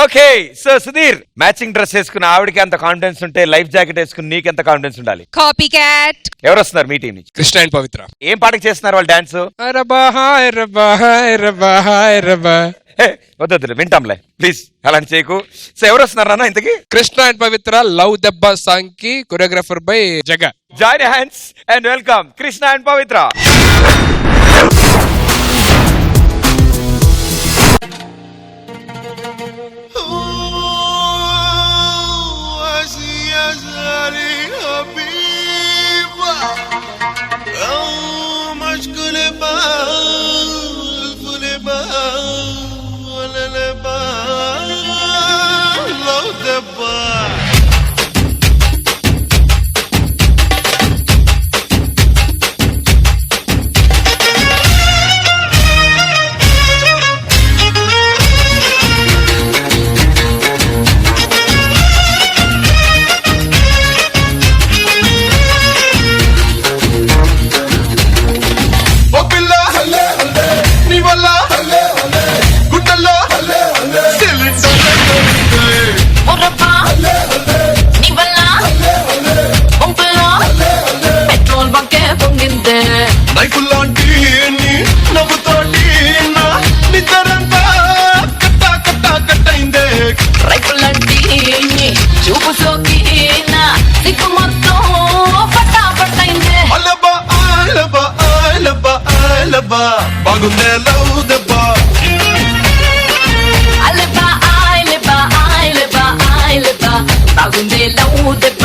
Okay so Sudheer matching dress వేసుకున్న ఆవిడకి అంత కాన్ఫిడెన్స్ ఉంటే లైఫ్ జాకెట్ వేసుకుని నీకు ఎంత కాన్ఫిడెన్స్ ఉండాలి? కాపీ క్యాట్ ఎవరు వస్తున్నారు మీ టీం నుంచి? కృష్ణ అండ్ పవిత్ర. ఏం పాటకి చేస్తున్నారు వాళ్ళు డాన్స్ వద్దు వింటాంలే ప్లీజ్ అలాంటి చేయకు. సో ఎవరు వస్తున్నారు అన్న ఇంతకి? కృష్ణ అండ్ పవిత్ర లవ్ దెబ్బ సాంగ్కి choreographer by Jaga. Join hands and welcome Krishna and Pavitra. ఆలబా బాగుందే లవ్ దెబ్బ అలెబా ఆయలెబా ఆయలెబా ఆయలెబా బాగుందే లవ్ దెబ్బ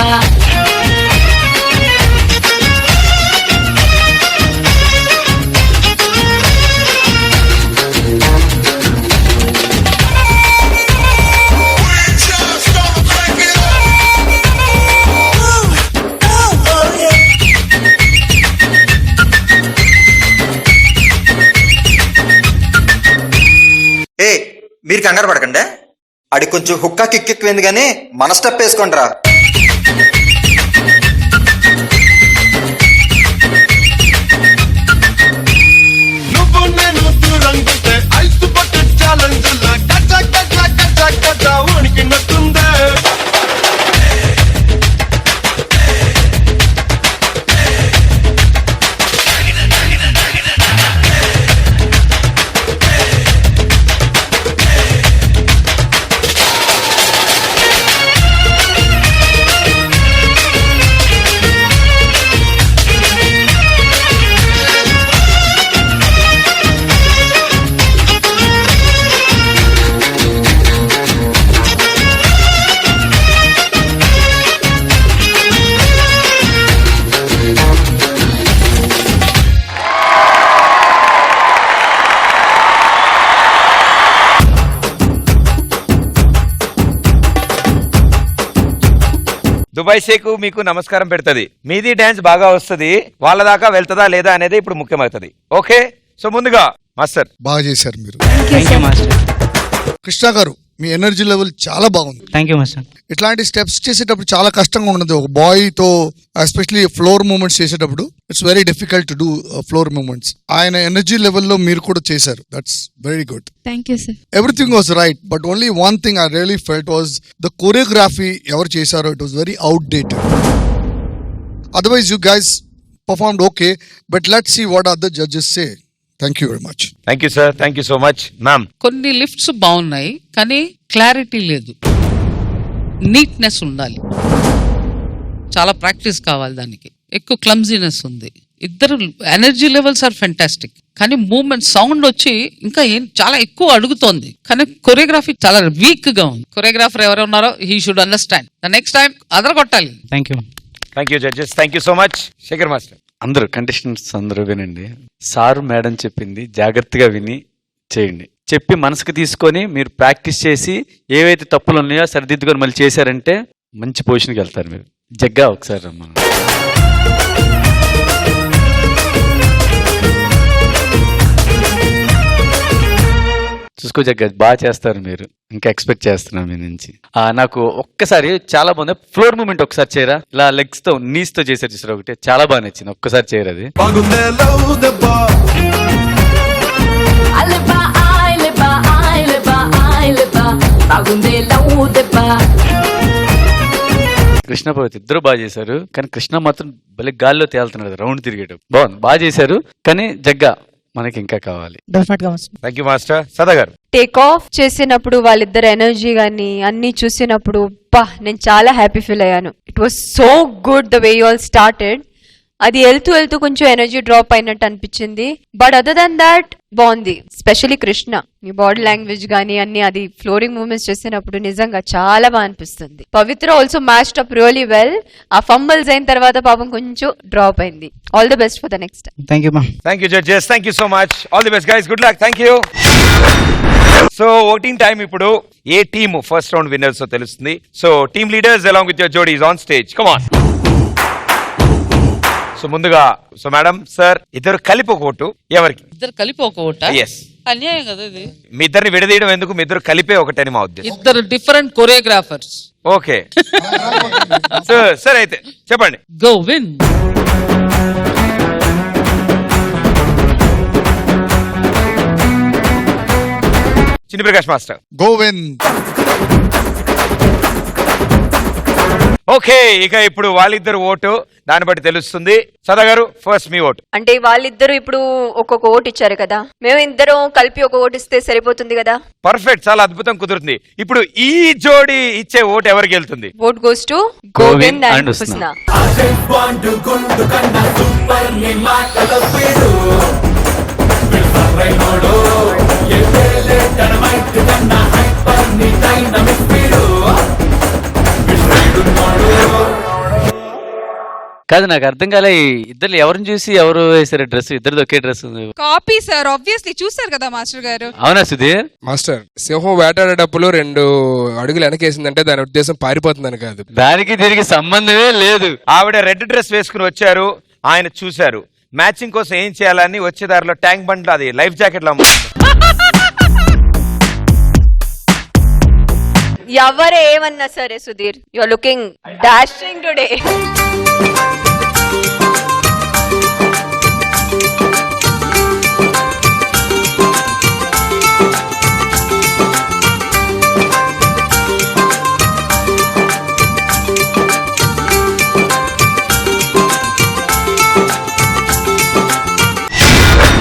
మీరు కంగారు పడకండి. అడి కొంచెం హుక్కా కిక్కెక్కింది కానీ మన స్టెప్ వేసుకోండి రా దుబాయ్ షేక్ మీకు నమస్కారం పెడుతుంది. మీది డాన్స్ బాగా వస్తుంది. వాళ్ళ దాకా వెళ్తుందా లేదా అనేది ఇప్పుడు ముఖ్యమవుతుంది. ఓకే? సో ముందుగా మాస్టర్. బాగా చేశారు మీరు. Thank you master. కృష్ణ గారు మీ ఎనర్జీ లెవెల్ చాలా బాగుంది. థ్యాంక్ యూ మాస్టర్ ఇట్లాంటి స్టెప్స్ చేసేటప్పుడు చాలా కష్టంగా ఉన్నది. ఒక బాయ్తో ఎస్పెషలీ ఫ్లోర్ మూమెంట్స్ చేసేటప్పుడు it's very difficult to do floor movements ఆయన ఎనర్జీ లెవెల్లో మీరు కూడా చేశారు. That's very good thank you sir everything was right but only one thing I really felt was the choreography ఎవరు చేశారో it was very outdated otherwise you guys performed okay but let see what are the judges say thank you very much thank you sir thank you so much ma'am కొన్ని lifts బాగున్నాయి కానీ clarity లేదు. Neatness ఉండాలి. చాలా practice కావాలి దానికి. ఎక్కువ clumsiness ఉంది. ఇద్దరు ఎనర్జీ లెవెల్స్ ఆర్ ఫెంటాస్టిక్ కానీ మూమెంట్ సౌండ్ వచ్చి ఇంకా ఏం చాలా ఎక్కువ అడుగుతోంది. కానీ కొరియోగ్రఫీ చాలా వీక్గా ఉంది. కొరియోగ్రాఫర్ ఎవరు ఉన్నారో he should understand the next time అదరగొట్టాలి. Thank you thank you judges thank you so much Shekhar master అందరూ కంటెస్టెంట్స్ అందరూ వినండి. సారు మేడం చెప్పింది జాగ్రత్తగా విని చేయండి. చెప్పి మనసుకు తీసుకొని మీరు ప్రాక్టీస్ చేసి ఏవైతే తప్పులు ఉన్నాయో సరిదిద్దుకొని మళ్ళీ చేశారంటే మంచి పొజిషన్కి వెళ్తారు మీరు. జగ్గా ఒకసారి రమ్మను చూసుకో జగ్గ బాగా చేస్తారు మీరు. ఇంకా ఎక్స్పెక్ట్ చేస్తున్నాను మీ నుంచి. నాకు ఒక్కసారి చాలా బాగుంది. ఫ్లోర్ మూమెంట్ ఒకసారి చేయరా? ఇలా లెగ్స్తో నీస్తో చేసారు చూసారు ఒకటి? చాలా బాగా నచ్చింది. ఒక్కసారి చేయరు అది? కృష్ణ పర్వత్ ఇద్దరు బాగా చేశారు. కానీ కృష్ణ మాత్రం భలే గాల్లో తేలుతున్నాడు. రౌండ్ తిరిగేటప్పుడు. బాగుంది. బాగా చేశారు. కానీ జగ్గా మనకి ఇంకా కావాలి. డెఫినెట్గా వస్తుంది. థ్యాంక్ యూ మాస్టర్ సదా గారు. టేక్ ఆఫ్ చేసినప్పుడు వాళ్ళిద్దరు ఎనర్జీ గానీ అన్ని చూసినప్పుడు పా నేను చాలా హ్యాపీ ఫీల్ అయ్యాను. It was so good the way you all started అది వెళ్తూ వెళ్తూ కొంచెం ఎనర్జీ డ్రాప్ అయినట్టు అనిపించింది. బట్ అదర్ దన్ దాట్ బాగుంది. స్పెషలీ కృష్ణ మీ బాడీ లాంగ్వేజ్ గానీ అన్ని అది ఫ్లోరింగ్ మూమెంట్స్ చేసినప్పుడు నిజంగా చాలా బాగా అనిపిస్తుంది. Pavitra also matched up really well ఆ ఫంబల్స్ అయిన తర్వాత పాపం కొంచెం డ్రాప్ అయింది. All the best for the next thank you thank you judges thank you so much all the best guys good luck thank you so voting time ఇప్పుడు ఏ team first round winners తెలుస్తుంది. So team leaders along with your jodis on stage come on so ముందుగా so madam sir ఇద్దరు కలిపి ఒక vote ఎవరికి? ఇద్దరు కలిపి ఒక ఓట? ఎస్ అన్యాయం కదా ఇది. మీ ఇద్దరిని విడదీయడం ఎందుకు? మీ ఇద్దరు కలిపే ఒకటని మా ఉద్దేశం. ఇద్దరు డిఫరెంట్ కొరియోగ్రాఫర్స్ ఓకే. సో సరే అయితే చెప్పండి. గో విన్ చిన్ని ప్రకాష్ మాస్టర్. గోవింద్. ఓకే ఇక ఇప్పుడు వాళ్ళిద్దరు ఓటు దాన్ని బట్టి తెలుస్తుంది. సదా గారు ఫస్ట్ మీ ఓటు. అంటే వాళ్ళిద్దరు ఇప్పుడు ఒక్కొక్క ఓటు ఇచ్చారు కదా. మేము ఇద్దరం కలిపి ఒక ఓటు ఇస్తే సరిపోతుంది కదా? పర్ఫెక్ట్ చాలా అద్భుతం కుదురుతుంది. ఇప్పుడు ఈ జోడి ఇచ్చే ఓటు ఎవరికి వెళ్తుంది vote goes to Govind and Husna. కాదు నాకు అర్థం కాలే. ఇద్దరు ఎవరిని చూసి ఎవరు వేసారు డ్రెస్? ఇద్దరిది ఒకే డ్రెస్ కాపీ సార్ ఆబ్వియస్లీ చూసారు కదా మాస్టర్ గారు. అవునా సుధీర్ మాస్టర్ సింహం వేటాడేటప్పుడు రెండు అడుగులు వెనకేసిందంటే దాని ఉద్దేశం పారిపోతుందని కాదు. దానికి దీనికి సంబంధమే లేదు. ఆవిడ రెడ్ డ్రెస్ వేసుకుని వచ్చారు ఆయన చూశారు. మ్యాచింగ్ కోసం ఏం చేయాలని వచ్చే దారిలో ట్యాంక్ బండ్ అది లైఫ్ జాకెట్లో ఎవరు ఏమన్నా సరే Sudheer you are looking dashing today thank you